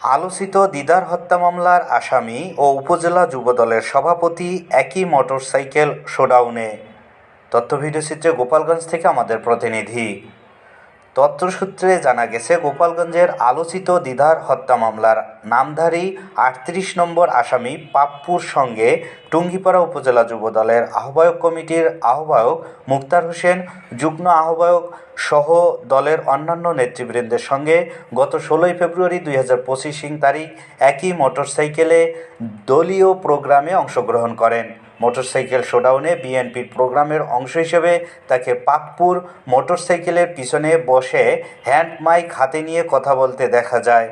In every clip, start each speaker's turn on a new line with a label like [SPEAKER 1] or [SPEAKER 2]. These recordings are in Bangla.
[SPEAKER 1] আলোচিত দিদার হত্যা মামলার আসামি ও উপজেলা যুবদলের সভাপতি একই মোটরসাইকেল শোডাউনে। তথ্য ভিডিওচিত্রে গোপালগঞ্জ থেকে আমাদের প্রতিনিধি তথ্যসূত্রে জানা গেছে, গোপালগঞ্জের আলোচিত দিদার হত্যা মামলার নামধারী আটত্রিশ নম্বর আসামি পাপ্পুর সঙ্গে টুঙ্গিপাড়া উপজেলা যুবদলের আহ্বায়ক কমিটির আহ্বায়ক মুক্তার হোসেন, যুগ্ম আহ্বায়ক সহ দলের অন্যান্য নেতৃবৃন্দের সঙ্গে গত ষোলোই ফেব্রুয়ারি দুই হাজার পঁচিশ তারিখ একই মোটরসাইকেলে দলীয় প্রোগ্রামে অংশগ্রহণ করেন। মোটরসাইকেল শোডাউনে বিএনপির প্রোগ্রামের অংশ হিসেবে তাকে পাকপুর মোটরসাইকেলের পিছনে বসে হ্যান্ড মাইক হাতে নিয়ে কথা বলতে দেখা যায়।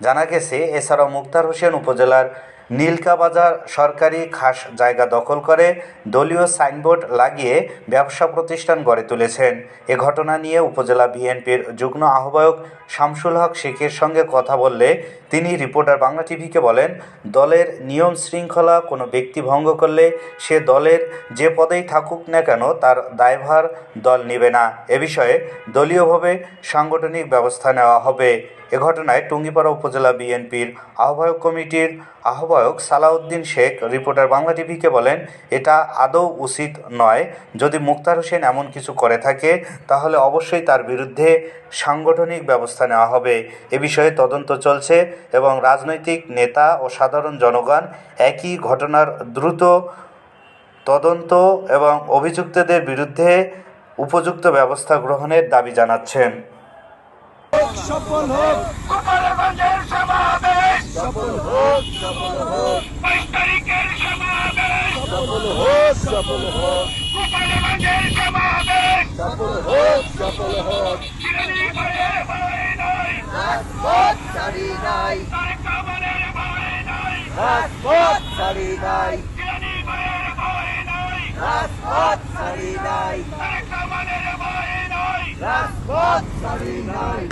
[SPEAKER 1] জানা গেছে, এছাড়াও মুক্তার হোসেন উপজেলার নীলকাবাজার সরকারি খাস জায়গা দখল করে দলীয় সাইনবোর্ড লাগিয়ে ব্যবসা প্রতিষ্ঠান গড়ে তুলেছেন। এ ঘটনা নিয়ে উপজেলা বিএনপির যুগ্ম আহ্বায়ক শামসুল হক শেখের সঙ্গে কথা বললে তিনি রিপোর্টার বাংলা টিভিকে বলেন, দলের নিয়ম শৃঙ্খলা কোনো ব্যক্তি ভঙ্গ করলে সে দলের যে পদেই থাকুক না কেন তার দায়ভার দল নেবে না। এ বিষয়ে দলীয়ভাবে সাংগঠনিক ব্যবস্থা নেওয়া হবে। এ ঘটনায় টুঙ্গিপাড়া উপজেলা বিএনপির আহ্বায়ক কমিটির আহ্বায়ক সালাউদ্দিন শেখ, রিপোর্টার বাংলা টিভিকে বলেন, এটা আদৌ উচিত নয়। যদি মুক্তার হোসেন এমন কিছু করে থাকে, তাহলে অবশ্যই তার বিরুদ্ধে সাংগঠনিক ব্যবস্থা নেওয়া হবে। এ বিষয়ে তদন্ত চলছে এবং রাজনৈতিক নেতা ও সাধারণ জনগণ একই ঘটনার দ্রুত তদন্ত এবং অভিযুক্তদের বিরুদ্ধে উপযুক্ত ব্যবস্থা গ্রহণের দাবি জানাচ্ছেন।
[SPEAKER 2] সফল হোক।
[SPEAKER 3] বাইশ তারিখের সমাবেশ।
[SPEAKER 2] সফল হোক সফল হোক
[SPEAKER 3] গোপালগঞ্জের সমাবেশ নাই
[SPEAKER 2] রাজপথ ছাড়ি নাই
[SPEAKER 3] নাই
[SPEAKER 2] রাজপথ ছাড়ি নাই
[SPEAKER 3] নাই
[SPEAKER 2] রাজপথ ছাড়ি নাই নাই